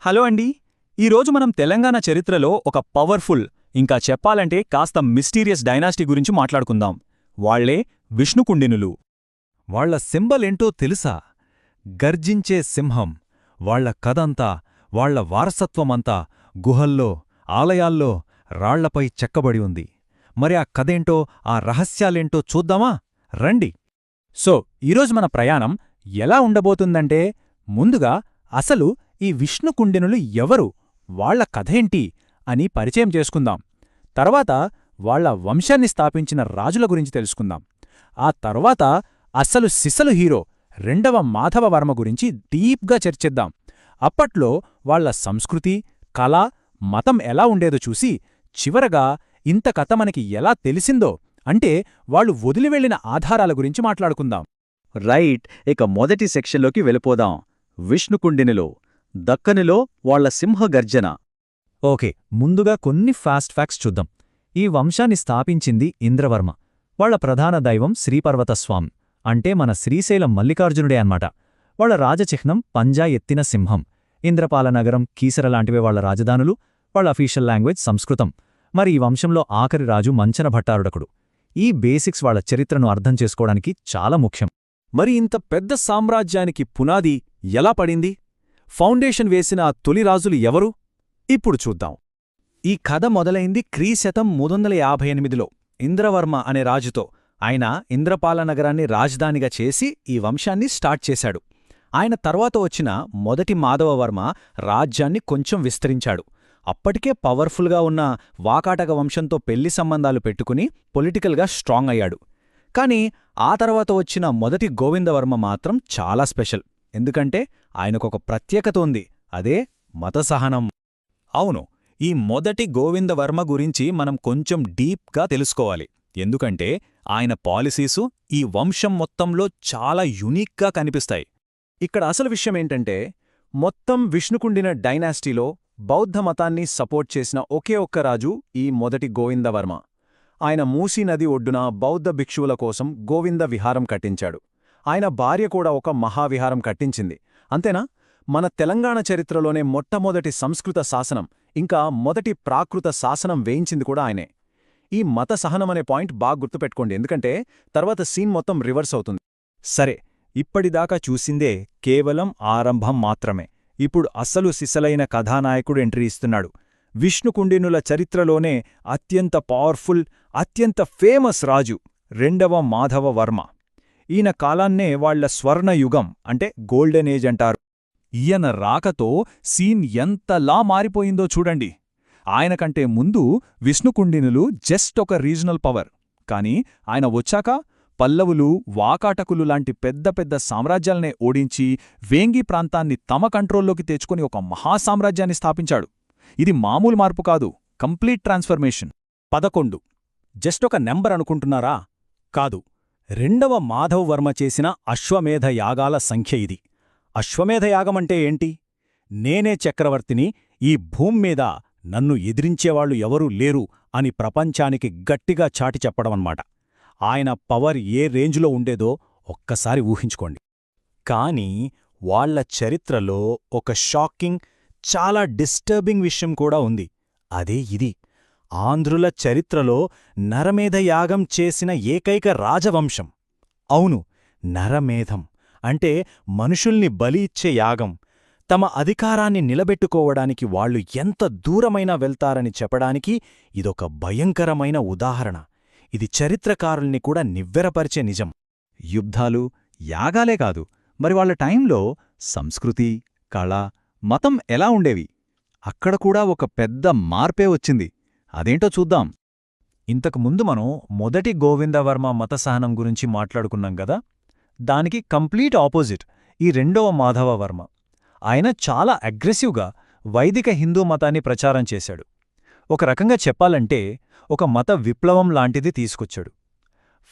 Hello అండి. ఈరోజు మనం తెలంగాణ చరిత్రలో ఒక పవర్ఫుల్ ఇంకా చెప్పాలంటే కాస్త మిస్టీరియస్ డైనాసిటీ గురించి మాట్లాడుకుందాం. వాళ్ళే విష్ణుకుండినులు. వాళ్ళ సింబల్ ఏంటో తెలుసా? గర్జించే సింహం. వాళ్ళ కథంతా వాళ్ళ వారసత్వమంతా గుహల్లో ఆలయాల్లో రాళ్ళపై చెక్కబడి ఉంది. మరి ఆ కథేంటో ఆ రహస్యాలేంటో చూద్దామా? రండి. సో ఈరోజు మన ప్రయాణం ఎలా ఉండబోతుందంటే ముందుగా అసలు ఈ విష్ణుకుండినులు ఎవరు? వాళ్ళ కథేంటి? అని పరిచయం చేసుకుందాం. తర్వాత వాళ్ళ వంశాన్ని స్థాపించిన రాజుల గురించి తెలుసుకుందాం. ఆ తర్వాత అస్సలు సిసలు హీరో రెండవ మాధవవర్మ గురించి డీప్గా చర్చిద్దాం. అప్పట్లో వాళ్ళ సంస్కృతి కళ మతం ఎలా ఉండేదో చూసి చివరగా ఇంత కథ మనకి ఎలా తెలిసిందో అంటే వాళ్ళు వదిలివెళ్ళిన ఆధారాల గురించి మాట్లాడుకుందాం. రైట్ ఇక మొదటి సెక్షన్లోకి వెళ్ళిపోదాం. విష్ణుకుండినిలో. దక్కనిలో వాళ్ళ సింహగర్జన ఓకే ముందుగా కొన్ని ఫాస్ట్ ఫ్యాక్ట్స్ చూద్దాం. ఈ వంశాన్ని స్థాపించింది ఇంద్రవర్మ. వాళ్ళ ప్రధాన దైవం శ్రీపర్వతస్వామి. అంటే మన శ్రీశైలం మల్లికార్జునుడే అన్నమాట. వాళ్ళ రాజచిహ్నం పంజా ఎత్తిన సింహం. ఇంద్రపాల నగరం కీసర లాంటివే వాళ్ళ రాజధానులు. వాళ్ళ అఫీషియల్ లాంగ్వేజ్ సంస్కృతం. మరి ఈ వంశంలో ఆఖరి రాజు మంచన భట్టారుడకుడు. ఈ బేసిక్స్ వాళ్ళ చరిత్రను అర్థం చేసుకోవడానికి చాలా ముఖ్యం. మరి ఇంత పెద్ద సామ్రాజ్యానికి పునాది ఎలా పడింది? ఫౌండేషన్ వేసిన ఆ తొలి రాజులు ఎవరు? ఇప్పుడు చూద్దాం. ఈ కథ మొదలైంది క్రీశతం మూడొందల యాభై ఎనిమిదిలో ఇంద్రవర్మ అనే రాజుతో. ఆయన ఇంద్రపాల నగరాన్ని రాజధానిగా చేసి ఈ వంశాన్ని స్టార్ట్ చేశాడు. ఆయన తర్వాత వచ్చిన మొదటి మాధవవర్మ రాజ్యాన్ని కొంచెం విస్తరించాడు. అప్పటికే పవర్ఫుల్గా ఉన్న వాకాటక వంశంతో పెళ్ళి సంబంధాలు పెట్టుకుని పొలిటికల్గా స్ట్రాంగ్ అయ్యాడు. కాని ఆ తర్వాత వచ్చిన మొదటి గోవిందవర్మ మాత్రం చాలా స్పెషల్. ఎందుకంటే ఆయనకొక ప్రత్యేకత ఉంది అదే మతసహనం. అవును ఈ మొదటి గోవిందవర్మ గురించి మనం కొంచెం డీప్గా తెలుసుకోవాలి. ఎందుకంటే ఆయన పాలసీసు ఈ వంశం మొత్తంలో చాలా యునీక్గా కనిపిస్తాయి. ఇక్కడ అసలు విషయమేంటంటే మొత్తం విష్ణుకుండిన డైనాసిటీలో బౌద్ధ మతాన్ని సపోర్ట్ చేసిన ఒకే ఒక్క రాజు ఈ మొదటి గోవిందవర్మ. ఆయన మూసీ నది ఒడ్డున బౌద్ధ భిక్షువుల కోసం గోవింద విహారం కట్టించాడు. ఆయన భార్య కూడా ఒక మహావిహారం కట్టించింది. అంతేనా? మన తెలంగాణ చరిత్రలోనే మొట్టమొదటి సంస్కృత శాసనం ఇంకా మొదటి ప్రాకృత శాసనం వేయించింది కూడా ఆయనే. ఈ మత సహనమనే పాయింట్ బాగా గుర్తుపెట్టుకోండి ఎందుకంటే తర్వాత సీన్ మొత్తం రివర్స్ అవుతుంది. సరే ఇప్పటిదాకా చూసిందే కేవలం ఆరంభం మాత్రమే. ఇప్పుడు అస్సలు సిసలైన కథానాయకుడు ఎంట్రీ ఇస్తున్నాడు. విష్ణుకుండినుల చరిత్రలోనే అత్యంత పవర్ఫుల్ అత్యంత ఫేమస్ రాజు రెండవ మాధవ వర్మ. ఈయన కాలాన్నే వాళ్ళ స్వర్ణయుగం అంటే గోల్డెన్ ఏజ్ అంటారు. ఈయన రాకతో సీన్ ఎంతలా మారిపోయిందో చూడండి. ఆయనకంటే ముందు విష్ణుకుండినులు జస్ట్ ఒక రీజనల్ పవర్. కాని ఆయన వచ్చాక పల్లవులు వాకాటకులు లాంటి పెద్ద పెద్ద సామ్రాజ్యాలనే ఓడించి వేంగి ప్రాంతాన్ని తమ కంట్రోల్లోకి తెచ్చుకుని ఒక మహాసామ్రాజ్యాన్ని స్థాపించాడు. ఇది మామూలు మార్పు కాదు కంప్లీట్ ట్రాన్స్ఫర్మేషన్. పదకొండు. జస్ట్ ఒక నెంబర్ అనుకుంటున్నారా? కాదు. రెండవ మాధవవర్మ చేసిన అశ్వమేధ యాగాల సంఖ్య ఇది. అశ్వమేధ యాగమంటే ఏంటి? నేనే చక్రవర్తిని ఈ భూమ్మీద నన్ను ఎదిరించేవాళ్ళు ఎవరూ లేరు అని ప్రపంచానికి గట్టిగా చాటి చెప్పడమన్నమాట. ఆయన పవర్ ఏ రేంజ్లో ఉండేదో ఒక్కసారి ఊహించుకోండి. కాని వాళ్ళ చరిత్రలో ఒక షాకింగ్ చాలా డిస్టర్బింగ్ విషయం కూడా ఉంది. అదే ఇది. ఆంధ్రుల చరిత్రలో నరమేధయాగం చేసిన ఏకైక రాజవంశం. అవును నరమేధం అంటే మనుషుల్ని బలి ఇచ్చే యాగం. తమ అధికారాన్ని నిలబెట్టుకోవడానికి వాళ్ళు ఎంత దూరమైనా వెళ్తారని చెప్పడానికి ఇదొక భయంకరమైన ఉదాహరణ. ఇది చరిత్రకారుల్ని కూడా నివ్వెరపరిచే నిజం. యుద్ధాలు యాగాలే కాదు మరి వాళ్ళ టైంలో సంస్కృతి కళ మతం ఎలా ఉండేవి? అక్కడ కూడా ఒక పెద్ద మార్పే వచ్చింది. అదేంటో చూద్దాం. ఇంతకు ముందు మనం మొదటి గోవిందవర్మ మతసహనం గురించి మాట్లాడుకున్నాం గదా దానికి కంప్లీట్ ఆపోజిట్ ఈ రెండవ మాధవవర్మ. ఆయన చాలా అగ్రెసివ్గా వైదిక హిందూ మతాన్ని ప్రచారం చేశాడు. ఒక రకంగా చెప్పాలంటే ఒక మత విప్లవం లాంటిది తీసుకొచ్చాడు.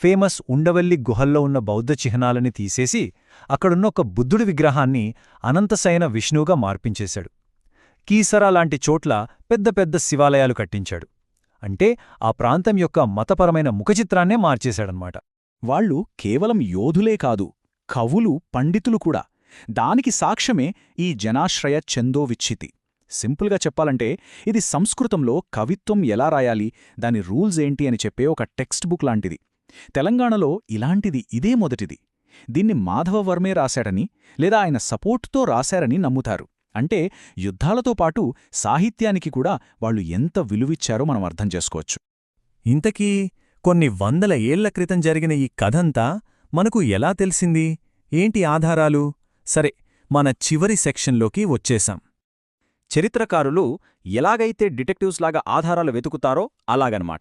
ఫేమస్ ఉండవల్లి గుహల్లో ఉన్న బౌద్ధ చిహ్నాలని తీసేసి అక్కడున్న ఒక బుద్ధుడి విగ్రహాన్ని అనంతసైన విష్ణువుగా మార్పించేశాడు. కీసరా లాంటి చోట్ల పెద్ద పెద్ద శివాలయాలు కట్టించాడు. అంటే ఆ ప్రాంతం యొక్క మతపరమైన ముఖచిత్రాన్నే మార్చేశాడనమాట వాళ్ళు కేవలం యోధులే కాదు కవులు పండితులు కూడా. దానికి సాక్ష్యమే ఈ జనాశ్రయ చందోవిచ్చితి సింపుల్గా చెప్పాలంటే ఇది సంస్కృతంలో కవిత్వం ఎలా రాయాలి దాని రూల్స్ ఏంటి అని చెప్పే ఒక టెక్స్ట్ బుక్ లాంటిది. తెలంగాణలో ఇలాంటిది ఇదే మొదటిది. దీన్ని మాధవవర్మే రాశాడని లేదా ఆయన సపోర్ట్తో రాశారని నమ్ముతారు. అంటే యుద్ధాలతో పాటు సాహిత్యానికి కూడా వాళ్ళు ఎంత విలువిచ్చారో మనం అర్థం చేసుకోవచ్చు. ఇంతకీ కొన్ని వందల ఏళ్ళ క్రితం జరిగిన ఈ కథంతా మనకు ఎలా తెలిసింది? ఏంటి ఆధారాలు? సరే మన చివరి సెక్షన్లోకి వచ్చేశాం. చరిత్రకారులు ఎలాగైతే డిటెక్టివ్స్ లాగా ఆధారాలు వెతుకుతారో అలాగనమాట.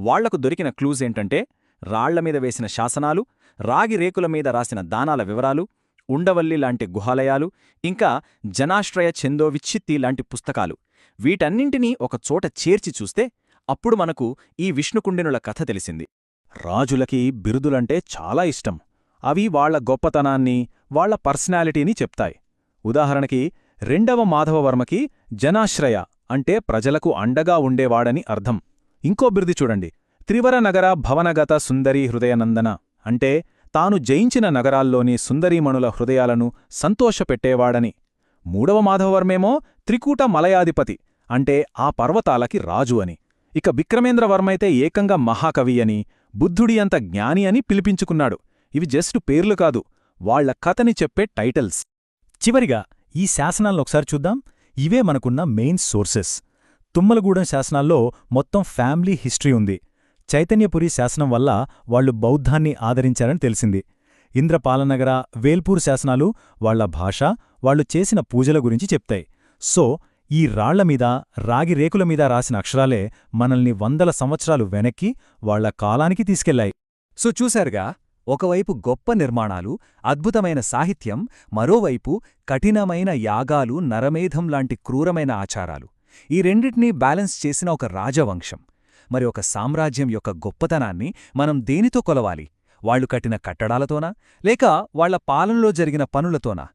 వాళ్ళకు దొరికిన క్లూజ్ ఏంటంటే రాళ్ళ మీద వేసిన శాసనాలు రాగి రేకుల మీద రాసిన దానాల వివరాలు ఉండవల్లి లాంటి గుహాలయాలు ఇంకా జనాశ్రయ ఛందో విచ్చిత్తి లాంటి పుస్తకాలు. వీటన్నింటినీ ఒకచోట చేర్చి చూస్తే అప్పుడు మనకు ఈ విష్ణుకుండినుల కథ తెలిసింది. రాజులకి బిరుదులంటే చాలా ఇష్టం. అవి వాళ్ళ గొప్పతనాన్ని వాళ్ళ పర్సనాలిటీని చెప్తాయి. ఉదాహరణకి రెండవ మాధవవర్మకి జనాశ్రయ అంటే ప్రజలకు అండగా ఉండేవాడని అర్థం. ఇంకో బిరుది చూడండి. త్రివర నగర భవనగత సుందరీ హృదయనందన అంటే తాను జయించిన నగరాల్లోని సుందరీమణుల హృదయాలను సంతోషపెట్టేవాడని. మూడవ మాధవవర్మేమో త్రికూట మలయాధిపతి అంటే ఆ పర్వతాలకి రాజు అని. ఇక విక్రమేంద్రవర్మైతే ఏకంగా మహాకవి అని బుద్ధుడి అంత జ్ఞాని అని పిలిపించుకున్నాడు. ఇవి జస్ట్ పేర్లు కాదు వాళ్ళ కథని చెప్పే టైటిల్స్. చివరిగా ఈ శాసనాలను ఒకసారి చూద్దాం. ఇవే మనకున్న మెయిన్ సోర్సెస్. తుమ్మలగూడెం శాసనాల్లో మొత్తం ఫ్యామిలీ హిస్టరీ ఉంది. చైతన్యపురి శాసనం వల్ల వాళ్ళు బౌద్ధాన్ని ఆదరించారని తెలిసింది. ఇంద్రపాలనగర వేల్పూర్ శాసనాలు వాళ్ళ భాష వాళ్ళు చేసిన పూజల గురించి చెప్తాయి. సో ఈ రాళ్ళమీద రాగి రేకుల మీద రాసిన అక్షరాలే మనల్ని వందల సంవత్సరాలు వెనక్కి వాళ్ళ కాలానికి తీసుకెళ్ళాయి సో చూశారుగా ఒకవైపు గొప్ప నిర్మాణాలు అద్భుతమైన సాహిత్యం మరోవైపు కఠినమైన యాగాలు నరమేధం లాంటి క్రూరమైన ఆచారాలు. ఈ రెండింటినీ బ్యాలెన్స్ చేసిన ఒక రాజవంశం. మరి ఒక సామ్రాజ్యం యొక్క గొప్పతనాన్ని మనం దేనితో కొలవాలి? వాళ్ళు కట్టిన కట్టడాలతోనా? లేక వాళ్ళ పాలనలో జరిగిన పనులతోనా?